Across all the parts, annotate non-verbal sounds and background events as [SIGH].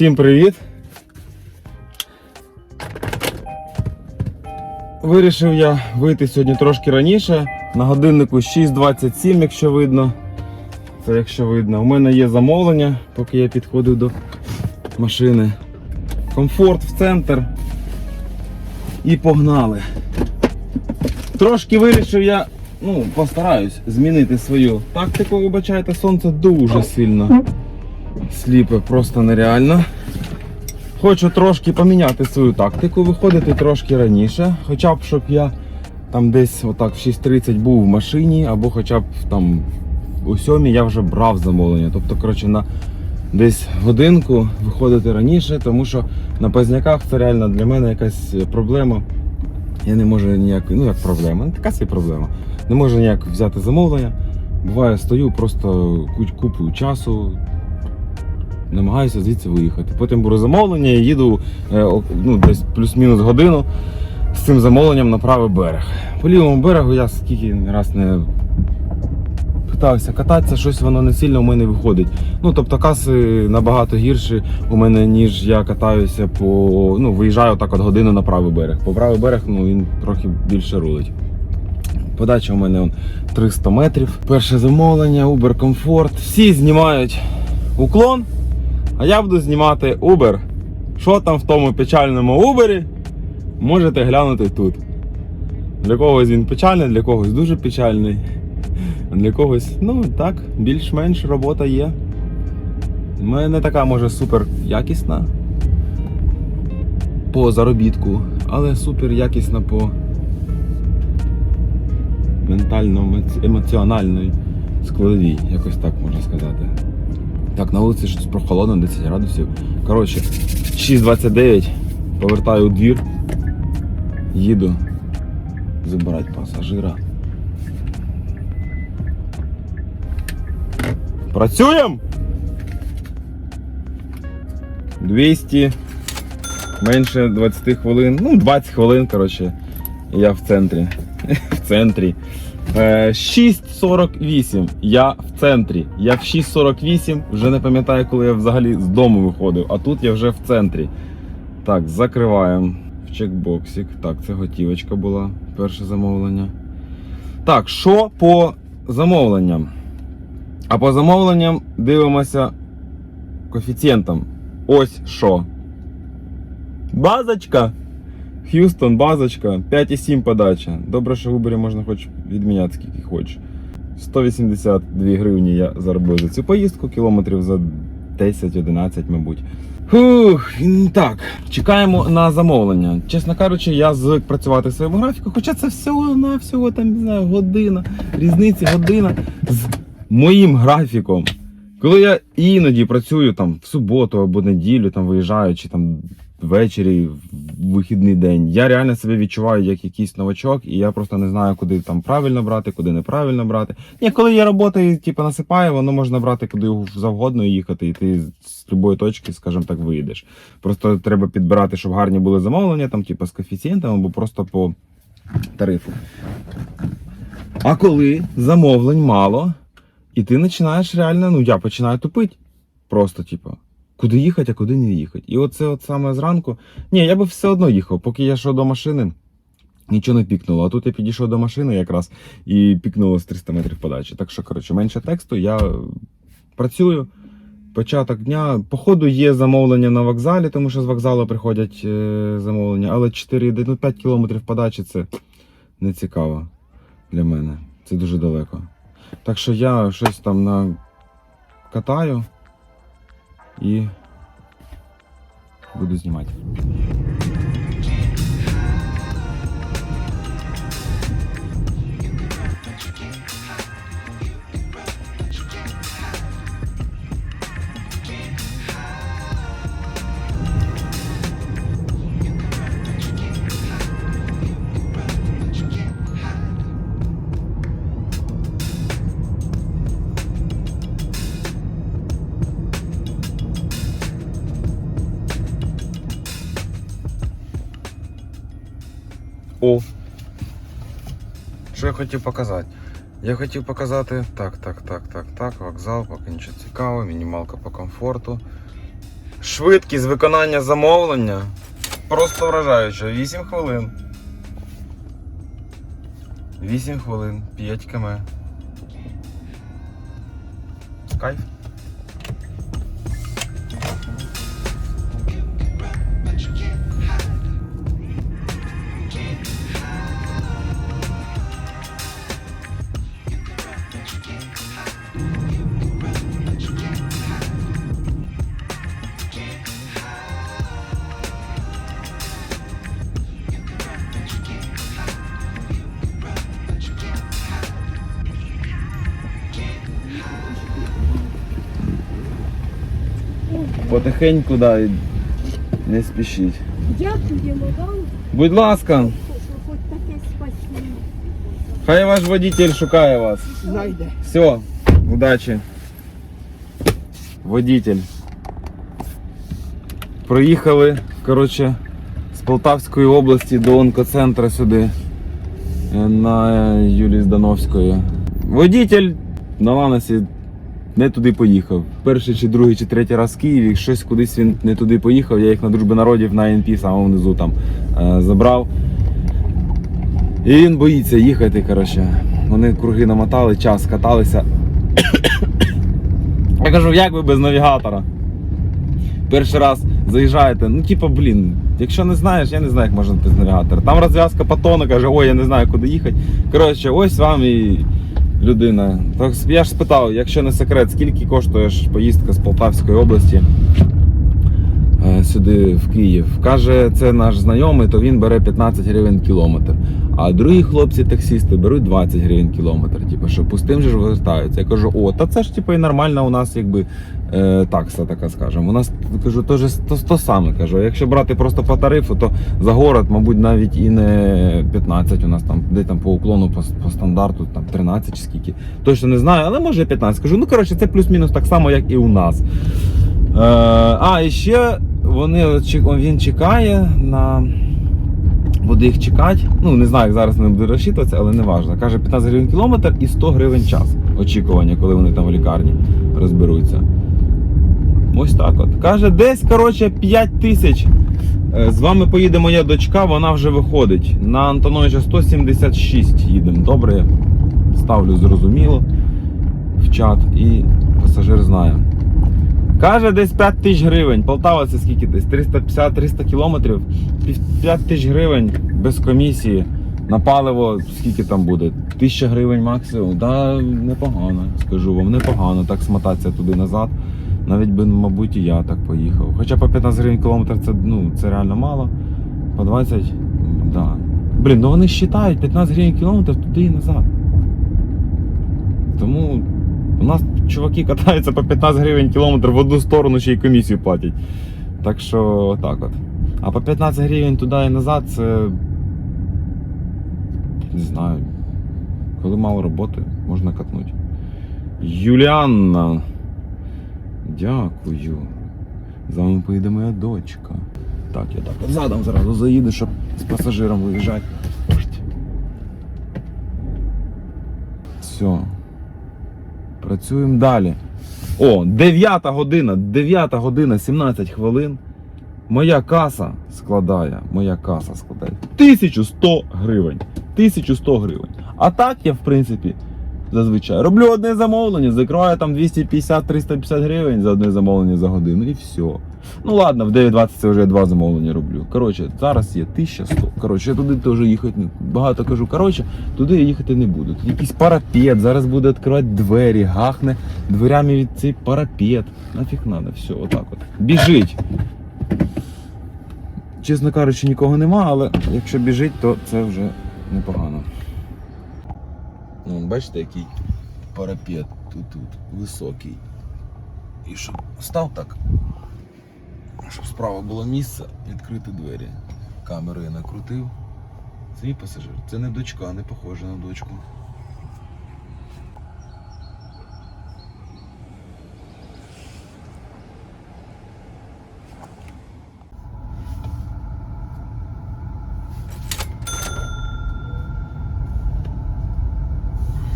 Всім привіт! Вирішив я вийти сьогодні трошки раніше. На годиннику 6.27, якщо видно. Це якщо видно. У мене є замовлення, поки я підходив до машини. Комфорт в центр. І погнали. Трошки вирішив я, ну, постараюсь змінити свою тактику. Вибачайте, сонце дуже сильно сліпе, просто нереально. Хочу трошки поміняти свою тактику, виходити трошки раніше, хоча б щоб я там десь отак в 6.30 був в машині, або хоча б там о 7 я вже брав замовлення. Тобто, коротше, на десь годинку виходити раніше, тому що на Пазняках це реально для мене якась проблема. Я не можу ніяк, ну як проблема, ну, така собі проблема. Не можу ніяк взяти замовлення. Буває, стою просто куть- купу часу, намагаюся звідси виїхати. Потім беру замовлення і їду е, ну, десь плюс-мінус годину з цим замовленням на правий берег. По лівому берегу я скільки раз не питався кататися, щось воно не сильно у мене виходить. Ну, тобто каси набагато гірші у мене, ніж я катаюся по. Ну, виїжджаю так от годину на правий берег. По правий берег ну, він трохи більше рулить. Подача у мене он 300 метрів. Перше замовлення, Uber Comfort. Всі знімають уклон, а я буду знімати Uber. Що там в тому печальному Uber, можете глянути тут. Для когось він печальний, для когось дуже печальний. А для когось, ну так, більш-менш робота є. У мене не така може супер якісна по заробітку, але супер якісна по ментально-емоціональної складовій, якось так можна сказати. Так, на вулиці щось прохолодно, 10 градусів. Коротше, 6.29, повертаю у двір, їду забирати пасажира. Працюємо! 200, менше 20 хвилин, ну 20 хвилин, коротше, я в центрі. [LAUGHS] В центрі. Е, 6.48. Я в центрі. Я в 6.48. Вже не пам'ятаю, коли я взагалі з дому виходив, а тут я вже в центрі. Так, закриваємо в чекбоксик. Так, це готівочка була. Перше замовлення. Так, що по замовленням? А по замовленням дивимося коефіцієнтом. Ось що. Базочка. Х'юстон, базочка, 5,7 подача. Добре, що в Uber можна хоч відміняти скільки хочеш. 182 гривні я заробив за цю поїздку, кілометрів за 10-11, мабуть. Фух, так, чекаємо на замовлення. Чесно кажучи, я звик працювати в своєму графіку, хоча це всього на всього там, не знаю, година, різниці година з моїм графіком. Коли я іноді працюю там в суботу або неділю, там виїжджаю, чи там ввечері, в вихідний день, я реально себе відчуваю як якийсь новачок, і я просто не знаю, куди там правильно брати, куди неправильно брати. Ні, коли є робота і типу, насипає, воно можна брати куди завгодно і їхати, і ти з будь-якої точки, скажімо так, виїдеш. Просто треба підбирати, щоб гарні були замовлення, там, типу, з коефіцієнтом або просто по тарифу. А коли замовлень мало, і ти починаєш реально, ну я починаю тупити. Просто, типу, куди їхати, а куди не їхати. І оце от саме зранку. Ні, я би все одно їхав, поки я йшов до машини. Нічого не пікнуло. А тут я підійшов до машини якраз і пікнуло з 300 метрів подачі. Так що, коротше, менше тексту, я працюю. Початок дня. Походу, є замовлення на вокзалі, тому що з вокзалу приходять е, замовлення, але 4, ну, 5 кілометрів подачі це не цікаво для мене. Це дуже далеко. Так що я щось там на катаю і буду знімати. О. Що я хотів показати? Я хотів показати. Так, так, так, так, так. Вокзал, поки нічого цікавого, мінімалка по комфорту. Швидкість виконання замовлення. Просто вражаюча. 8 хвилин. 8 хвилин, 5 км. Кайф. Потихеньку, да, і не спішіть. Дякуємо вам, Будь ласка, що хоч таке спасіння. хай ваш водитель шукає вас. Знайде. Все, удачі. Водитель. Проїхали, коротше, з Полтавської області до онкоцентру сюди. е, На Юлії Здановської. Водитель на Ланосі не туди поїхав. Перший чи другий чи третій раз в Києві, щось кудись він не туди поїхав. Я їх на дружби народів на НП самого внизу там е, забрав. І він боїться їхати, коротше. Вони круги намотали, час каталися. [COUGHS] Я кажу, як ви без навігатора? Перший раз заїжджаєте, ну типа, блін, якщо не знаєш, я не знаю, як можна без навігатора. Там розв'язка патона, каже, ой, я не знаю, куди їхати. Коротше, ось вам і людина. Так я ж спитав, якщо не секрет, скільки коштує ж поїздка з Полтавської області е, сюди в Київ. Каже, це наш знайомий, то він бере 15 гривень кілометр. А другі хлопці таксисти беруть 20 гривень кілометр. Типу, що пустим же ж вертаються. Я кажу, о, та це ж типу і нормальна у нас якби е, такса, така скажемо. У нас кажу, то, ж, то, то саме кажу. Якщо брати просто по тарифу, то за город, мабуть, навіть і не 15 у нас там, де там по уклону, по, по стандарту, там 13 чи скільки. Точно не знаю, але може 15. Кажу, ну коротше, це плюс-мінус так само, як і у нас. Е, а, і ще вони, він чекає на. Буде їх чекати. Ну, не знаю, як зараз не буде розчитуватися, але не важливо. Каже, 15 гривень кілометр і 100 гривень час очікування, коли вони там в лікарні розберуться. Ось так от. Каже, десь, коротше, 5 тисяч. Е, З вами поїде моя дочка, вона вже виходить. На Антоновича 176 їдемо. Добре, ставлю зрозуміло в чат і пасажир знає. Каже, десь 5 тисяч гривень. Полтава це скільки десь? 350-300 кілометрів. 5 тисяч гривень без комісії. На паливо скільки там буде? Тисяча гривень максимум. Да, непогано, скажу вам, непогано так смотатися туди назад. Навіть би, мабуть, і я так поїхав. Хоча по 15 гривень кілометр це, ну, це реально мало. По 20, м, да. Блін, ну вони вважають 15 гривень кілометр туди і назад. Тому у нас чуваки катаються по 15 гривень кілометр в одну сторону ще й комісію платять. Так що так от. А по 15 гривень туди і назад це. Не знаю. Коли мало роботи, можна катнути. Юліанна. Дякую. З вами поїде моя дочка. Так, я так от задом зразу заїду, щоб з пасажиром виїжджати. Все. Працюємо далі. О, 9 година, 9 година, 17 хвилин. Моя каса складає, моя каса складає 1100 гривень. 1100 гривень. А так я, в принципі, зазвичай роблю одне замовлення, закриваю там 250-350 гривень за одне замовлення за годину і все. Ну ладно, в 9.20 це вже два замовлення роблю. Коротше, зараз є 1100. Коротше, я туди теж їхати не багато кажу. Коротше, туди я їхати не буду. Тут якийсь парапет, зараз буде відкривати двері, гахне дверями від цей парапет. Нафіг надо, все, отак от. Біжить. Чесно кажучи, нікого нема, але якщо біжить, то це вже непогано. Ну, бачите, який парапет тут, тут високий. І щоб став так, щоб справа було місце, відкрити двері. Камеру я накрутив. Це і пасажир. Це не дочка, не похоже на дочку.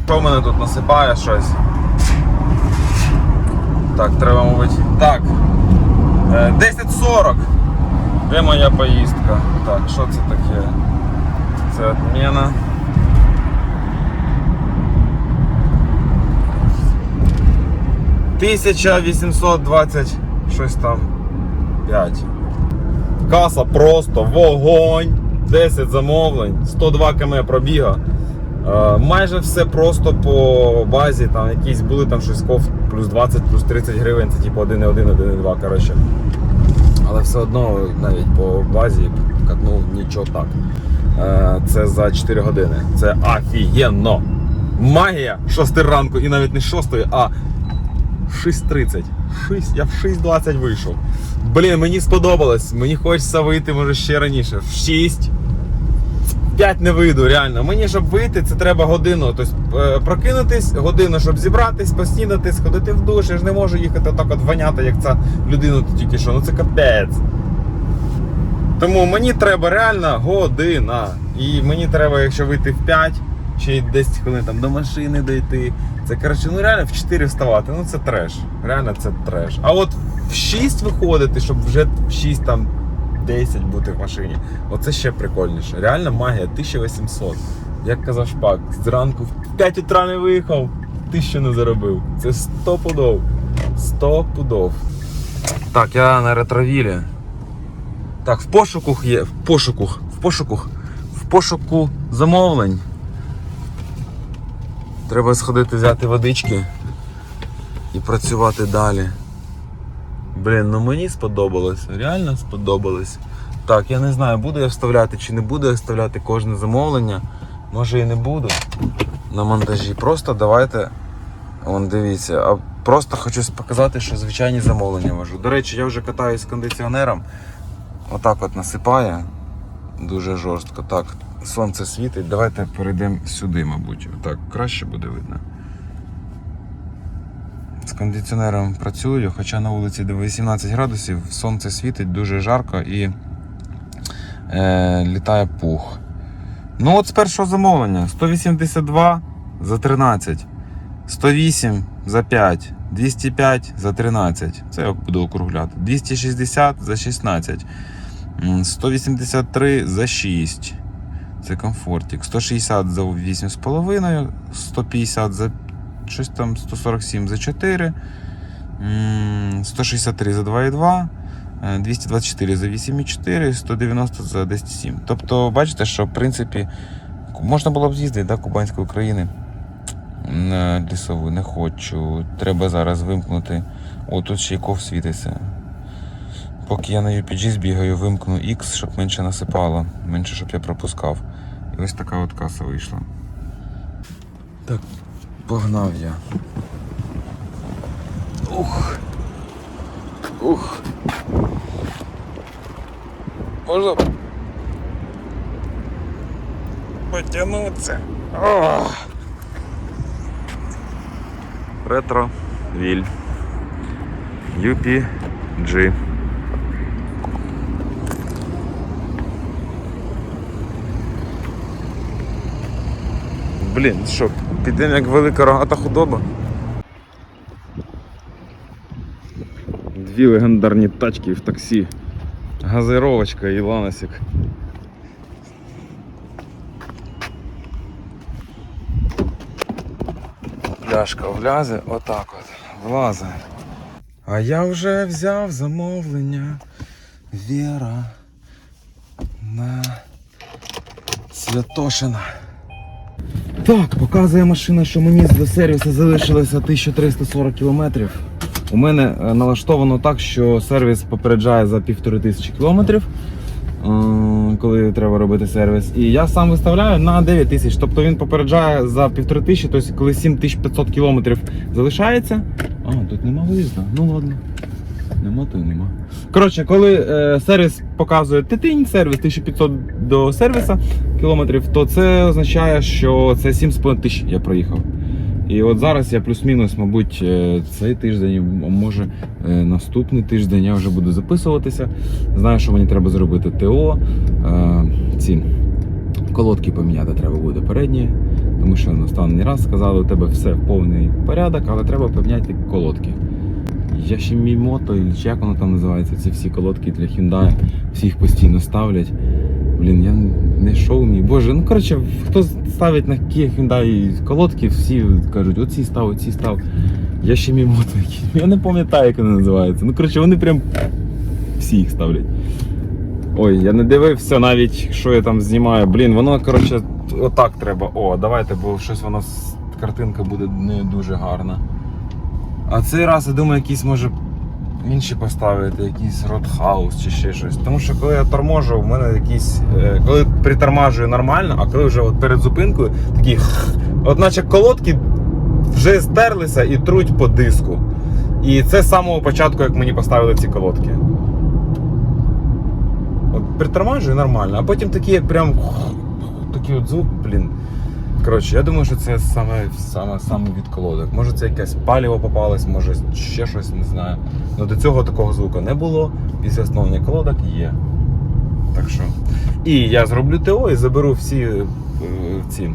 Що в мене тут насипає щось? Так, треба, мабуть. Так. Е, 10.40. Де моя поїздка? Так, що це таке? Це відміна. Тисяча вісімсот двадцять щось там 5. Каса просто вогонь. 10 замовлень, 102 км пробіга. Е, майже все просто по базі. Там якісь були там щось ков плюс 20, плюс 30 гривень, це типу 1,1, 1,2, коротше. Але все одно навіть по базі катнув нічого так. Е, Це за 4 години. Це офігенно. Магія 6 ранку і навіть не 6, а 6.30. 6, я в 6.20 вийшов. Блін, мені сподобалось. Мені хочеться вийти, може, ще раніше. В 6. В 5 не вийду, реально. Мені, щоб вийти, це треба годину. Тобто прокинутись, годину, щоб зібратись, поснідати, сходити в душ. Я ж не можу їхати так от воняти, як ця людина тільки що. Ну це капець. Тому мені треба реально година. І мені треба, якщо вийти в 5, ще й 10 хвилин там до машини дойти. Це коротше, ну реально в 4 вставати. Ну це треш. Реально це треш. А от в 6 виходити, щоб вже в 6 там 10 бути в машині. Оце ще прикольніше. Реально магія 1800. Як казав Шпак, зранку в 5 утра не виїхав, тисячу не заробив. Це 100 пудов. 100 пудов. Так, я на ретровілі. Так, в пошуках є. В пошуках. В пошуках. В пошуку замовлень. Треба сходити взяти водички і працювати далі. Блін, ну мені сподобалось. Реально сподобалось. Так, я не знаю, буду я вставляти чи не буду я вставляти кожне замовлення. Може і не буду на монтажі. Просто давайте. Вон дивіться, а просто хочу показати, що звичайні замовлення вожу. До речі, я вже катаюсь з кондиціонером. Отак от насипає. Дуже жорстко. Так, сонце світить. Давайте перейдемо сюди, мабуть. Так, краще буде видно. Кондиціонером працюю, хоча на вулиці де 18 градусів, сонце світить, дуже жарко і е, літає пух. Ну от з першого замовлення 182 за 13, 108 за 5, 205 за 13. Це я буду округляти. 260 за 16. 183 за 6. Це комфортик. 160 за 8,5, 150 за щось там 147 за 4, 163 за 2,2, е, 224 за 8,4, 190 за 10,7. Тобто, бачите, що в принципі можна було б з'їздити до Кубанської України на лісову. Не хочу. Треба зараз вимкнути. О, тут ще й ков світиться. Поки я на UPG збігаю, вимкну X, щоб менше насипало, менше, щоб я пропускав. І ось така от каса вийшла. Так, погнав я. Ух. Ух. Можна потягнутися. Ретро Віль. UPG. Блін, що, підемо як велика рогата худоба. Дві легендарні тачки в таксі. Газировочка і ланосик. Пляшка влязе, отак от, влазе. А я вже взяв замовлення Віра на Святошина. Так, показує машина, що мені до сервісу залишилося 1340 кілометрів. У мене е, налаштовано так, що сервіс попереджає за півтори тисячі кілометрів, е, коли треба робити сервіс. І я сам виставляю на 9 тисяч. Тобто він попереджає за півтори тисячі, тобто коли 7500 кілометрів залишається. А, тут нема виїзду. Ну ладно. Нема, то й нема. Коротше, коли е, сервіс показує титинь, сервіс 1500 до сервіса кілометрів, то це означає, що це 7,5 тисяч я проїхав. І от зараз я плюс-мінус, мабуть, е, цей тиждень, а може е, наступний тиждень я вже буду записуватися. Знаю, що мені треба зробити ТО. Е, ці колодки поміняти треба буде передні, тому що на останній раз сказали, у тебе все в повний порядок, але треба поміняти колодки. Яшімімото, чи як воно там називається, ці всі колодки для Hyundai. Всі їх постійно ставлять. Блін, я не шоу мій. Боже, ну коротше, хто ставить на Kia Hyundai колодки, всі кажуть, оці став, оці став. Я Яшімімото якісь. [LAUGHS] Я не пам'ятаю, як вони називаються. Ну, коротше, вони прям всі їх ставлять. Ой, я не дивився навіть, що я там знімаю. Блін, воно, коротше, отак треба. О, давайте, бо щось воно картинка буде не дуже гарна. А цей раз я думаю, якийсь може інші поставити, якийсь Roadhouse чи ще щось. Тому що коли я торможу, в мене якийсь. е, Коли притормажую нормально, а коли вже от перед зупинкою такі. От наче колодки вже стерлися і труть по диску. І це з самого початку, як мені поставили ці колодки. От притормажую нормально, а потім такі як прям такий от звук, блін. Коротше, я думаю, що це саме, саме, саме від колодок. Може це якесь паліво попалось, може ще щось, не знаю. Ну до цього такого звуку не було. Після встановлення колодок є. Так що. І я зроблю ТО і заберу всі е, ці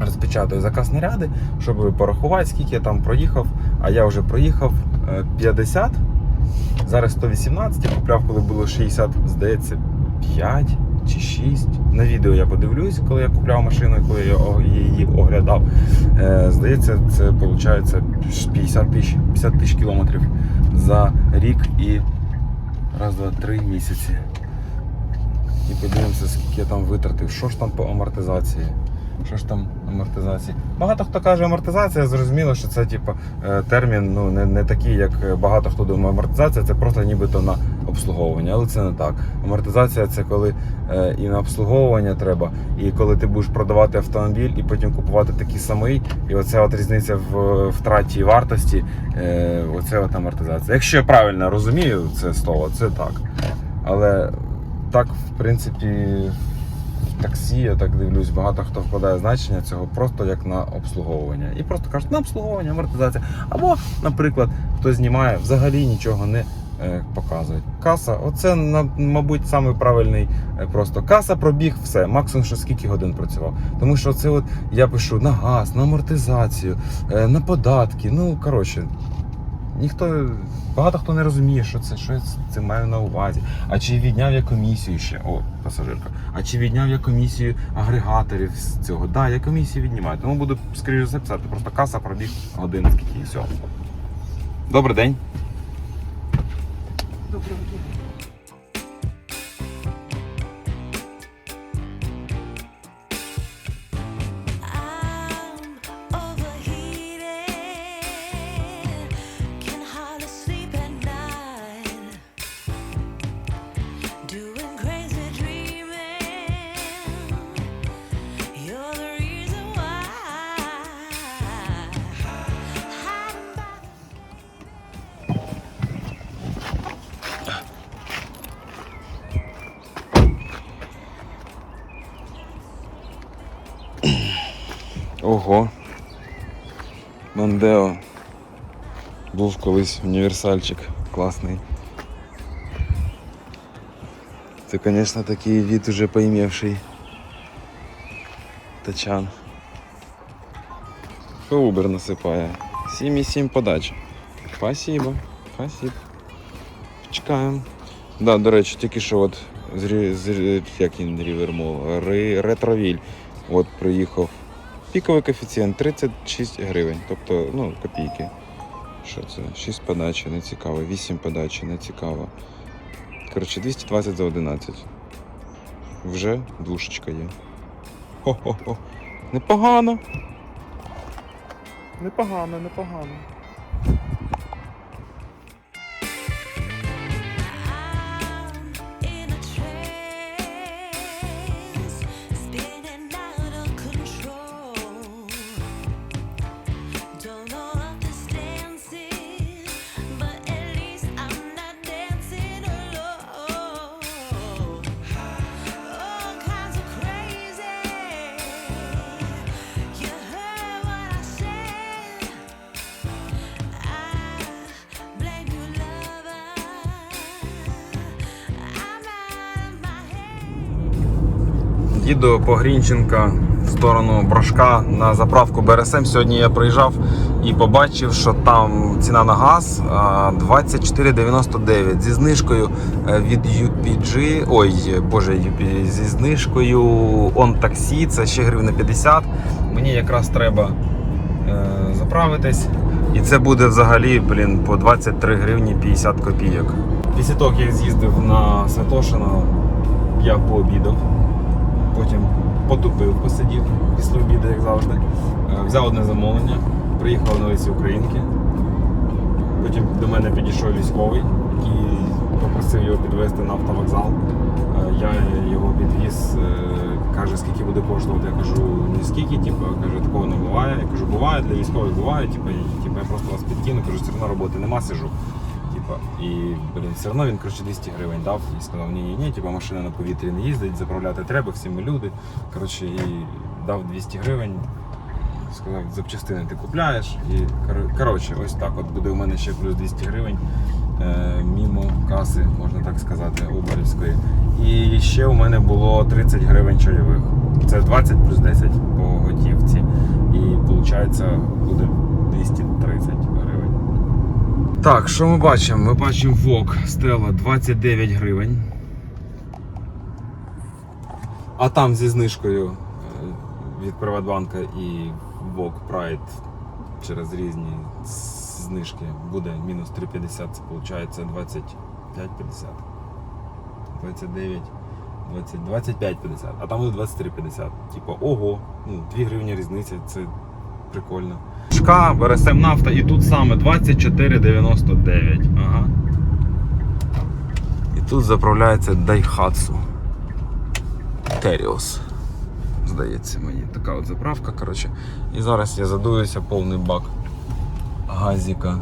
розпечатаю заказ наряди, щоб порахувати, скільки я там проїхав. А я вже проїхав е, 50. Зараз 118, я купляв, коли було 60, здається, 5 чи 6. На відео я подивлюсь, коли я купляв машину, коли я її оглядав. Е, Здається, це виходить 50 тисяч 50 тисяч кілометрів за рік і раз, два, три місяці. І подивимося, скільки я там витратив. Що ж там по амортизації? Що ж там амортизації? Багато хто каже амортизація, зрозуміло, що це типу, е, термін ну, не, не такий, як багато хто думає. Амортизація це просто нібито на обслуговування, але це не так. Амортизація це коли е, і на обслуговування треба, і коли ти будеш продавати автомобіль і потім купувати такий самий. І оця от різниця в втраті вартості, е, оце от амортизація. Якщо я правильно розумію це слово, це так. Але так, в принципі, в таксі, я так дивлюсь, багато хто вкладає значення цього просто як на обслуговування. І просто кажуть, на обслуговування, амортизація. Або, наприклад, хто знімає, взагалі нічого не показують. Каса, оце, мабуть, самий правильний е, просто каса, пробіг, все, максимум що скільки годин працював. Тому що це от я пишу на газ, на амортизацію, е, на податки. Ну, коротше, ніхто, багато хто не розуміє, що це, що я це маю на увазі. А чи відняв я комісію ще? О, пасажирка. А чи відняв я комісію агрегаторів з цього? Так, да, я комісію віднімаю. Тому буду скоріше записати. Просто каса пробіг годин скільки і все. Добрий день. Доброго дня. Ого. Мандео. Був колись універсальчик класний. Це, звісно, такий від уже поімевший. Тачан. Uber насипає? 7,7 подач. Спасибо. Спасибо. Чекаємо. Да, до речі, тільки що от з, з як він Рівермол, Ретровіль. От приїхав. Піковий коефіцієнт 36 гривень, тобто ну, копійки. Що це? 6 подачі, не цікаво, 8 подачі, не цікаво. Коротше, 220 за 11. Вже душечка є. Хо-хо-хо. Непогано. Непогано, непогано. Їду по Грінченка в сторону Брошка на заправку БРСМ. Сьогодні я приїжджав і побачив, що там ціна на газ 24,99 зі знижкою е, від UPG, ой, боже, UP, зі знижкою On Taxi, це ще гривна 50. Мені якраз треба е, заправитись. І це буде взагалі, блін, по 23 гривні 50 копійок. Після того, як я з'їздив на Святошино, я пообідав. Потім потупив, посидів після обіду, як завжди. Е, Взяв одне замовлення, приїхав на лисі Українки. Потім до мене підійшов військовий, який попросив його підвезти на автовокзал. Е, Я його підвіз, е, каже, скільки буде коштувати. Я кажу, не скільки, типу, каже, такого не буває. Я кажу, буває, для військових буває, типу, типу, я просто вас підкину, кажу, все одно роботи нема, сижу. Типа, і блін, все одно він коротше 200 гривень дав і сказав, ні, ні, ні, типа машина на повітрі не їздить, заправляти треба, всі ми люди. Коротше, і дав 200 гривень. Сказав, запчастини ти купляєш. І коротше, ось так. От буде у мене ще плюс 200 гривень е, мімо каси, можна так сказати, Убарівської. І ще у мене було 30 гривень чайових. Це 20 плюс 10 по готівці. І виходить буде 230 гривень. Так, що ми бачимо? Ми бачимо ВОК Стела 29 гривень. А там зі знижкою е, від Приватбанка і ВОК Pride через різні знижки буде мінус 3,50, це виходить 25,50. 29, 20, 25,50, а там буде 23,50. Типа, ого, ну 2 гривні різниця, це прикольно. Шка, БРСМ нафта і тут саме 24,99. Ага. І тут заправляється Daihatsu. Terios. Здається мені. Така от заправка, коротше. І зараз я задуюся повний бак газіка.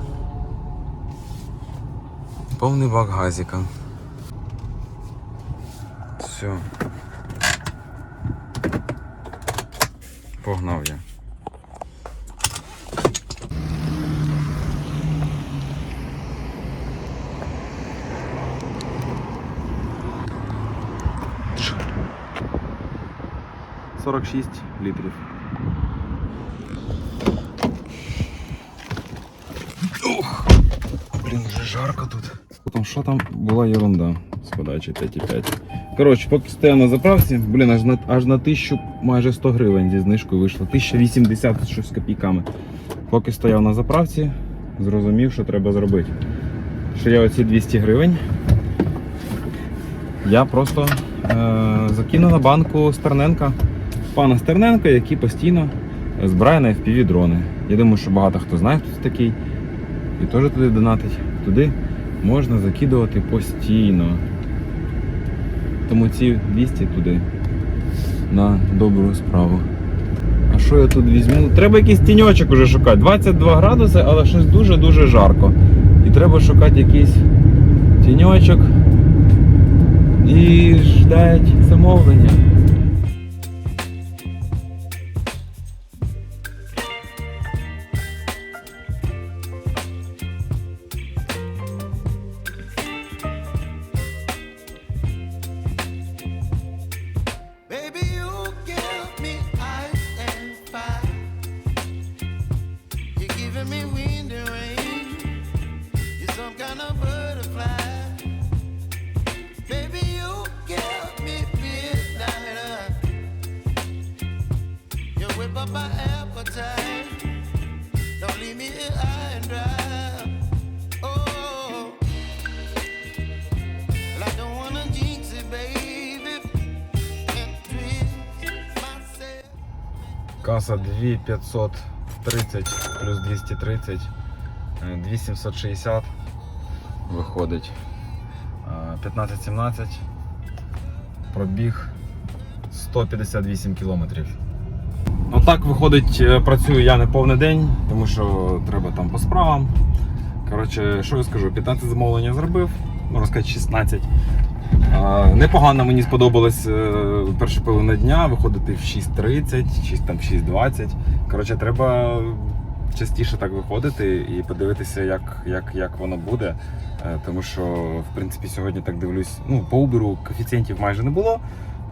Повний бак газіка. Все. Погнав я. Сорок шість літрів. Ох, блін, вже жарко тут. Потім що там була ерунда з подачі 5,5. Коротше, поки стою на заправці, блін, аж на аж на тисячу майже 100 гривень зі знижкою вийшло. 1080 щось з копійками. Поки стояв на заправці, зрозумів, що треба зробити. Що я оці 200 гривень. Я просто е- закину на банку Стерненка. Пана Стерненка, який постійно збирає на FPV дрони. Я думаю, що багато хто знає, хто це такий. І теж туди донатить. Туди можна закидувати постійно. Тому ці 200 туди на добру справу. А що я тут візьму? Треба якийсь тіньочок уже шукати. 22 градуси, але щось дуже-дуже жарко. І треба шукати якийсь тіньочок і ждать замовлення. Up my appetite. Don't leave me here high and dry. Oh, well, I don't wanna jinx it, baby. And twist myself. Каса 2530 плюс 230, е, 2760 виходить. Е, 15-17, пробіг 158 кілометрів. Отак виходить, е, працюю я не повний день, тому що треба там по справам. Коротше, що я скажу, 15 замовлення зробив, можна сказати 16. Непогано мені сподобалось е, перша половина дня виходити в 6.30, чи там в 6.20. Коротше, треба частіше так виходити і подивитися, як, як, як воно буде. Е, Тому що, в принципі, сьогодні так дивлюсь, ну, по Uber коефіцієнтів майже не було.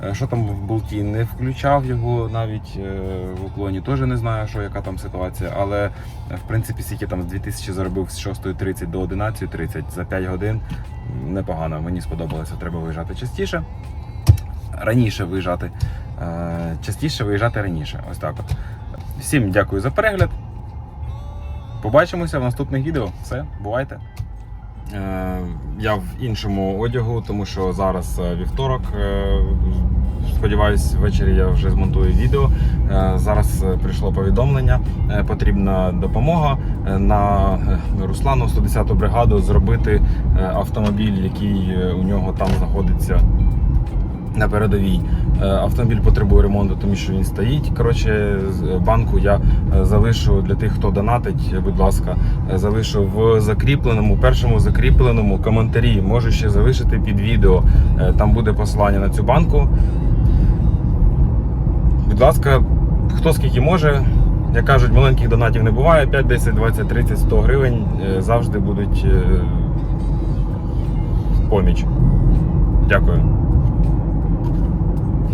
Е, Що там в болті? Не включав його навіть е, в уклоні. Теж не знаю, що яка там ситуація. Але е, в принципі, скільки там з 2000 заробив з 6.30 до 11.30 за 5 годин. Непогано, мені сподобалося. Треба виїжджати частіше. Раніше виїжджати. Частіше виїжджати раніше. Ось так от. Всім дякую за перегляд. Побачимося в наступних відео. Все, бувайте. Е, Я в іншому одягу, тому що зараз е, вівторок. Е, Сподіваюсь, ввечері я вже змонтую відео. Зараз прийшло повідомлення. Потрібна допомога на Руслану 110-ту бригаду зробити автомобіль, який у нього там знаходиться на передовій. Е, Автомобіль потребує ремонту, тому що він стоїть. Коротше, банку я е, залишу для тих, хто донатить, будь ласка, е, залишу в закріпленому, першому закріпленому коментарі. Можу ще залишити під відео. Е, Там буде посилання на цю банку. Будь ласка, хто скільки може. Як кажуть, маленьких донатів не буває. 5, 10, 20, 30, 100 гривень е, завжди будуть е, поміч. Дякую.